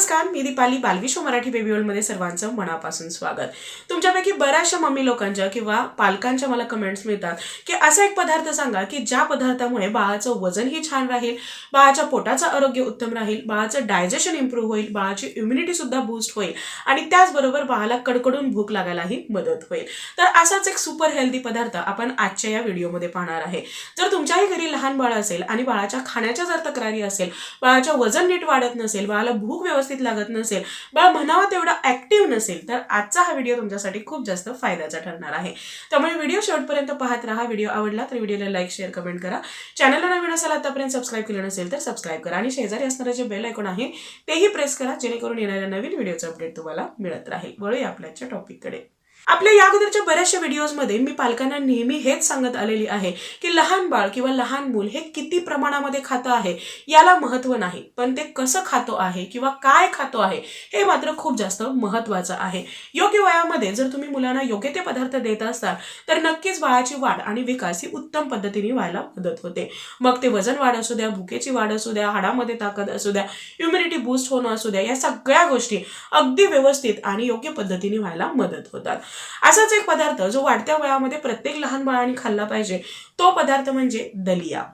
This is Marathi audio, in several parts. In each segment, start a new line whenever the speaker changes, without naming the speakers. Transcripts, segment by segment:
नमस्कार मी दीपाली बालविश्व मराठी बेबी मध्ये सर्वांचं मनापासून स्वागत. तुमच्यापैकी बऱ्याचशा मम्मी लोकांच्या किंवा पालकांच्या मला कमेंट्स मिळतात की असा एक पदार्थ सांगा की ज्या पदार्थामुळे बाळाचं वजनही छान राहील बाळाच्या पोटाचं आरोग्य उत्तम राहील बाळाचं डायजेशन इम्प्रूव्ह होईल बाळाची इम्युनिटी सुद्धा बूस्ट होईल आणि त्याचबरोबर बाळाला कडकडून भूक लागायलाही मदत होईल. तर असाच एक सुपर हेल्दी पदार्थ आपण आजच्या या व्हिडिओमध्ये पाहणार आहे. जर तुमच्याही घरी लहान बाळ असेल आणि बाळाच्या खाण्याच्या जर तक्रारी असेल बाळाच्या वजन नीट वाढत नसेल बाळाला भूक व्यवस्थित लागत नसेल बाळ म्हणावा तेवढा ऍक्टिव्ह नसेल तर आजचा हा व्हिडिओ तुमच्यासाठी खूप जास्त फायद्याचा ठरणार आहे. त्यामुळे व्हिडिओ शेवटपर्यंत पाहत राहा. व्हिडिओ आवडला तर व्हिडिओला लाईक शेअर कमेंट करा. चॅनलला नवीन असाल आतापर्यंत सबस्क्राईब केलं नसेल तर सबस्क्राईब करा. आणि शेजारी असणारं जे बेल ऐकून आहे तेही प्रेस करा जेणेकरून येणाऱ्या नवीन व्हिडिओचं अपडेट तुम्हाला मिळत राहील. वळूया आपल्याच्या टॉपिककडे आपल्या या अगोदरच्या बऱ्याचशा व्हिडिओजमध्ये मी पालकांना नेहमी हेच सांगत आलेली आहे की लहान बाळ किंवा लहान मूल हे किती प्रमाणामध्ये खातं आहे याला महत्त्व नाही. पण ते कसं खातो आहे किंवा काय खातो आहे हे मात्र खूप जास्त महत्वाचं आहे. योग्य वयामध्ये जर तुम्ही मुलांना योग्य ते पदार्थ देत असाल तर नक्कीच बाळाची वाढ आणि विकास ही उत्तम पद्धतीने व्हायला मदत होते. मग ते वजन वाढ असू द्या भुकेची वाढ असू द्या हाडामध्ये ताकद असू द्या इम्युनिटी बूस्ट होणं असू द्या या सगळ्या गोष्टी अगदी व्यवस्थित आणि योग्य पद्धतीने व्हायला मदत होतात. असाच एक पदार्थ जो वाढत्या वयामध्ये प्रत्येक लहान बाळाने खाल्ला पाहिजे तो पदार्थ म्हणजे दलिया.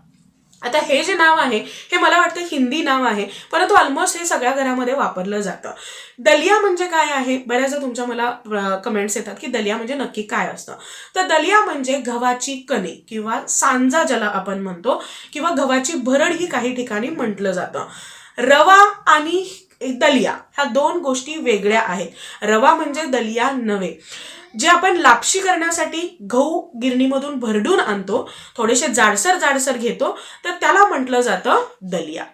आता हे जे नाव आहे हे मला वाटतं हिंदी नाव आहे परंतु ऑलमोस्ट हे सगळ्या घरामध्ये वापरलं जातं. दलिया म्हणजे काय आहे? बऱ्याचदा तुमच्या मला कमेंट्स येतात की दलिया म्हणजे नक्की काय असतं. तर दलिया म्हणजे गव्हाची कणे किंवा सांजा ज्याला आपण म्हणतो किंवा गव्हाची भरड ही काही ठिकाणी म्हटलं जातं. रवा आणि दलिया ह्या दोन गोष्टी वेगळ्या आहेत. रवा म्हणजे दलिया नव्हे. जे आपण लापशी करण्यासाठी गहू गिरणीमधून भरडून आणतो थोडेसे जाडसर जाडसर घेतो तर त्याला म्हटलं जातं दलिया.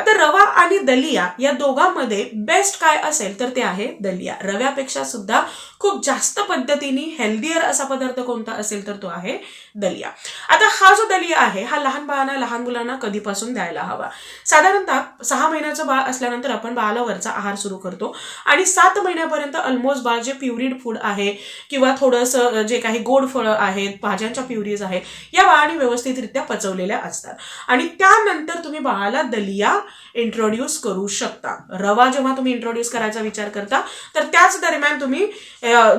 आता रवा आणि दलिया या दोघांमध्ये बेस्ट काय असेल तर ते आहे दलिया. रव्यापेक्षा सुद्धा खूप जास्त पद्धतीने हेल्दियर असा पदार्थ कोणता असेल तर तो आहे दलिया. आता हा जो दलिया आहे हा लहान बाळांना लहान मुलांना कधीपासून द्यायला हवा? साधारणतः सहा महिन्याचं बाळ असल्यानंतर आपण बाळाला वरचा आहार सुरू करतो आणि सात महिन्यापर्यंत ऑलमोस्ट बाळ जे प्युरिड फूड आहे किंवा थोडंसं जे काही गोड फळं आहेत भाज्यांच्या प्युरीज आहेत या बाळाने व्यवस्थितरित्या पचवलेल्या असतात. आणि त्यानंतर तुम्ही बाळाला दलिया इंट्रोड्यूस करू शकता. रवा जेव्हा तुम्ही इंट्रोड्यूस करायचा विचार करता तर त्याच दरम्यान तुम्ही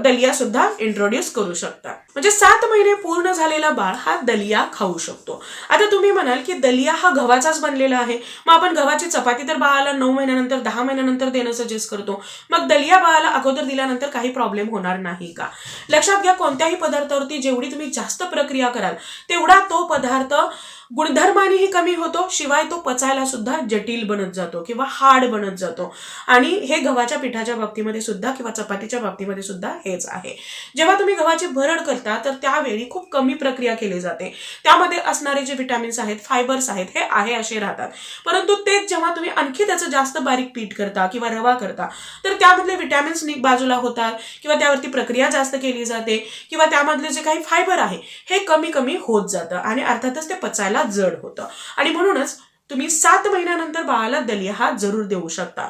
दलिया सुद्धा इंट्रोड्यूस करू शकता. म्हणजे सात महिने पूर्ण झालेला बाळ हा दलिया खाऊ शकतो. आता तुम्ही म्हणाल की दलिया हा गव्हाचाच बनलेला आहे. मग आपण गव्हाची चपाती तर बाळाला नऊ महिन्यानंतर दहा महिन्यानंतर देणं सजेस्ट करतो. मग दलिया बाळाला अगोदर दिल्यानंतर काही प्रॉब्लेम होणार नाही का? लक्षात घ्या कोणत्याही पदार्थावरती जेवढी तुम्ही जास्त प्रक्रिया कराल तेवढा तो पदार्थ गुणधर्मानेही कमी होतो शिवाय तो पचायला सुद्धा जटिल बनत जातो किंवा हार्ड बनत जातो. आणि हे गव्हाच्या पिठाच्या बाबतीमध्ये सुद्धा किंवा चपातीच्या बाबतीमध्ये सुद्धा हेच आहे. जेव्हा तुम्ही गव्हाची भरड करता तर त्यावेळी खूप कमी प्रक्रिया केली जाते. त्यामध्ये असणारे जे विटॅमिन्स आहेत फायबर्स आहेत हे आहे असे राहतात. परंतु तेच जेव्हा तुम्ही आणखी त्याचं जास्त बारीक पीठ करता किंवा रवा करता तर त्यामधले विटॅमिन्स बाजूला होतात किंवा त्यावरती प्रक्रिया जास्त केली जाते किंवा त्यामधले जे काही फायबर आहे हे कमी कमी होत जातं आणि अर्थातच ते पचायला जड होतं. आणि म्हणूनच तुम्ही सात महिन्यानंतर बाळाला दलिया हा जरूर देऊ शकता.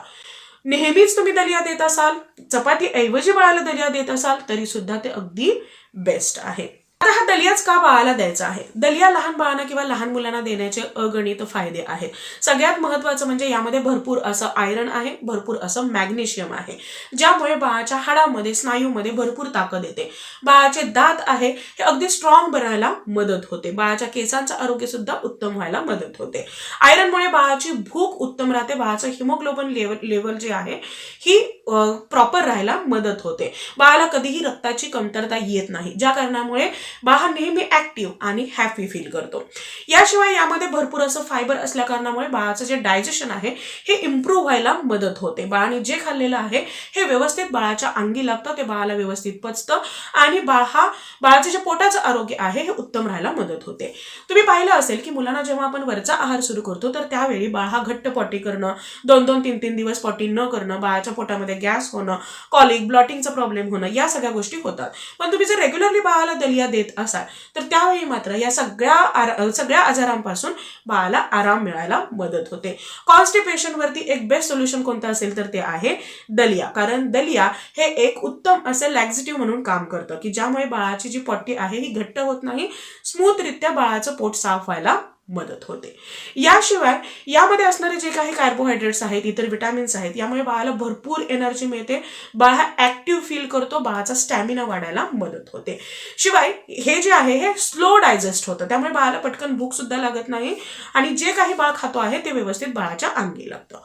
नेहमीच तुम्ही दलिया देत असाल चपाती ऐवजी बाळाला दलिया देत असाल तरी सुद्धा ते अगदी बेस्ट आहे. आता हा दलियाच का बाळाला द्यायचा आहे? दलिया लहान बाळांना किंवा लहान मुलांना देण्याचे अगणित फायदे आहेत सगळ्यात महत्वाचं म्हणजे यामध्ये भरपूर असं आयरन आहे भरपूर असं मॅग्नेशियम आहे ज्यामुळे बाळाच्या हाडामध्ये स्नायूमध्ये भरपूर ताकद येते. बाळाचे दात आहे हे अगदी स्ट्रॉंग बनायला मदत होते. बाळाच्या केसांचं आरोग्य सुद्धा उत्तम व्हायला मदत होते. आयरनमुळे बाळाची भूक उत्तम राहते बाळाचं हिमोग्लोबन लेवल लेवल जे आहे ही प्रॉपर राहायला मदत होते. बाळाला कधीही रक्ताची कमतरता येत नाही ज्या कारणामुळे बाळ हा नेहमी ऍक्टिव्ह आणि हॅपी फील करतो. याशिवाय यामध्ये भरपूर असं फायबर असल्या कारणामुळे बाळाचं जे डायजेशन आहे हे इम्प्रूव्ह व्हायला मदत होते. बाळाने जे खाल्लेलं आहे हे व्यवस्थित बाळाच्या अंगी लागतं ते बाळाला व्यवस्थित पचतं आणि बाळ हा बाळाचं जे पोटाचं आरोग्य आहे हे उत्तम राहायला मदत होते. तुम्ही पाहिलं असेल की मुलांना जेव्हा आपण वरचा आहार सुरू करतो तर त्यावेळी बाळ हा घट्ट पॉटी करणं दोन दोन तीन तीन दिवस पॉटी न करणं बाळाच्या पोटामध्ये गॅस होणं कॉलिक ब्लॉटिंगचा प्रॉब्लेम होणं या सगळ्या गोष्टी होतात. पण तुम्ही जर रेग्युलरली बाळाला दलिया देत असाल. तर त्यावेळी मात्र या सगळ्या सगळ्या आजारांपासून बाळाला आराम मिळायला मदत होते. कॉन्स्टिपेशन वरती एक बेस्ट सोल्युशन कोणतं असेल तर ते आहे दलिया. कारण दलिया हे एक उत्तम असं लॅक्झिटिव्ह म्हणून काम करतं की ज्यामुळे बाळाची जी पट्टी आहे ही घट्ट होत नाही. स्मूथरित्या बाळाचं पोट साफ व्हायला मदत होते. याशिवाय यामध्ये असणारे जे काही कार्बोहायड्रेट्स आहेत इतर विटॅमिन्स आहेत यामुळे बाळाला भरपूर एनर्जी मिळते. बाळ हा ऍक्टिव्ह फील करतो बाळाचा स्टॅमिना वाढायला मदत होते. शिवाय हे जे आहे हे स्लो डायजेस्ट होतं. त्यामुळे बाळाला पटकन भूक सुद्धा लागत नाही आणि जे काही बाळ खातो आहे ते व्यवस्थित बाळाच्या अंगी लागतं.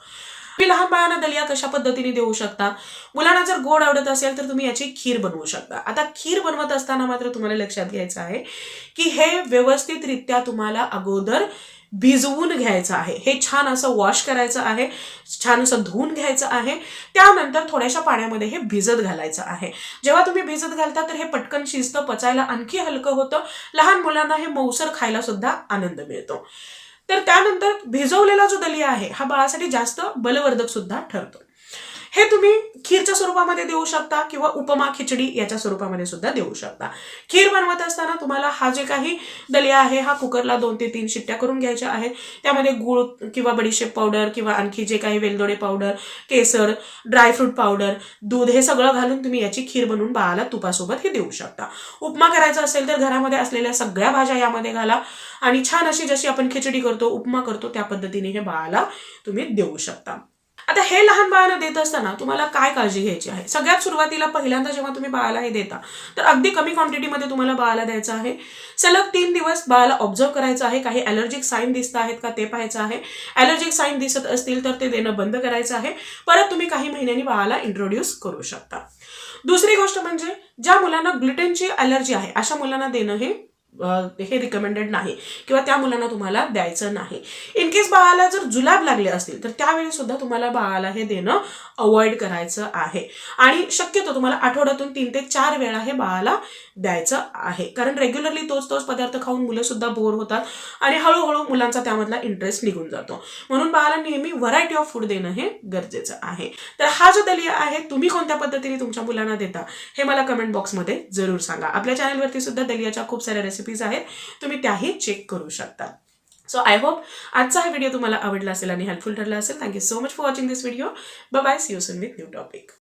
तुम्ही लहान बाळांना दलिया कशा पद्धतीने देऊ शकता? मुलांना जर गोड आवडत असेल तर तुम्ही याची खीर बनवू शकता. आता खीर बनवत असताना मात्र तुम्हाला लक्षात घ्यायचं आहे की हे व्यवस्थितरित्या तुम्हाला अगोदर भिजवून घ्यायचं आहे. हे छान असं वॉश करायचं आहे छान असं धुवून घ्यायचं आहे. त्यानंतर थोड्याशा पाण्यामध्ये हे भिजत घालायचं आहे. जेव्हा तुम्ही भिजत घालता तर हे पटकन शिजतं पचायला आणखी हलकं होतं. लहान मुलांना हे मौसर खायला सुद्धा आनंद मिळतो. तर त्यानंतर भिजवलेला जो दलिया आहे हा बाळासाठी जास्त बलवर्धक सुद्धा ठरतो. हे तुम्ही खीरच्या स्वरूपामध्ये देऊ शकता किंवा उपमा खिचडी याच्या स्वरूपामध्ये सुद्धा देऊ शकता. खीर बनवत असताना तुम्हाला हा जे काही दलिया आहे हा कुकरला दोन ते तीन शिट्ट्या करून घ्यायच्या आहेत. त्यामध्ये गुळ किंवा बडीशेप पावडर किंवा आणखी जे काही वेलदोडे पावडर केसर ड्रायफ्रूट पावडर दूध हे सगळं घालून तुम्ही याची खीर बनवून बाळाला तुपासोबत हे देऊ शकता. उपमा करायचा असेल तर घरामध्ये असलेल्या सगळ्या भाज्या यामध्ये घाला. आणि छान अशी जशी आपण खिचडी करतो उपमा करतो त्या पद्धतीने हे बाळाला तुम्ही देऊ शकता. आता हे लहान बाळांना देत असताना तुम्हाला काय काळजी घ्यायची आहे? सगळ्यात सुरुवातीला पहिल्यांदा जेव्हा तुम्ही बाळाला हे देता तर अगदी कमी क्वांटिटीमध्ये तुम्हाला बाळाला द्यायचं आहे. सलग तीन दिवस बाळाला ऑब्झर्व करायचं आहे. काही ॲलर्जिक साईन दिसत आहेत का ते पाहायचं आहे. ॲलर्जिक साईन दिसत असतील तर ते देणं बंद करायचं आहे. परत तुम्ही काही महिन्यांनी बाळाला इंट्रोड्यूस करू शकता. दुसरी गोष्ट म्हणजे ज्या मुलांना ग्लुटेनची ॲलर्जी आहे अशा मुलांना देणं हे हे रिकमेंडेड नाही किंवा त्या मुलांना तुम्हाला द्यायचं नाही. इन केस बाळाला जर जुलाब लागले असतील तर त्यावेळी सुद्धा तुम्हाला बाळाला हे देणं अवॉइड करायचं आहे. आणि शक्यतो तुम्हाला आठवड्यातून तीन ते चार वेळा हे बाळाला द्यायचं आहे. कारण रेग्युलरली तोच तोच पदार्थ खाऊन मुलं सुद्धा बोर होतात आणि हळूहळू मुलांचा त्यामधला इंटरेस्ट निघून जातो. म्हणून बाळाला नेहमी व्हरायटी ऑफ फूड देणं हे गरजेचं आहे. तर हा जो दलिया आहे तुम्ही कोणत्या पद्धतीने तुमच्या मुलांना देता हे मला कमेंट बॉक्समध्ये जरूर सांगा. आपल्या चॅनलवरती सुद्धा दलियाच्या खूप साऱ्या रेसिपी रेसिपीज आहेत तुम्ही त्याही चेक करू शकता. सो आय होप आजचा हा व्हिडिओ तुम्हाला आवडला असेल आणि हेल्पफुल ठरला असेल. Thank you so much for watching this video bye see you soon with new topic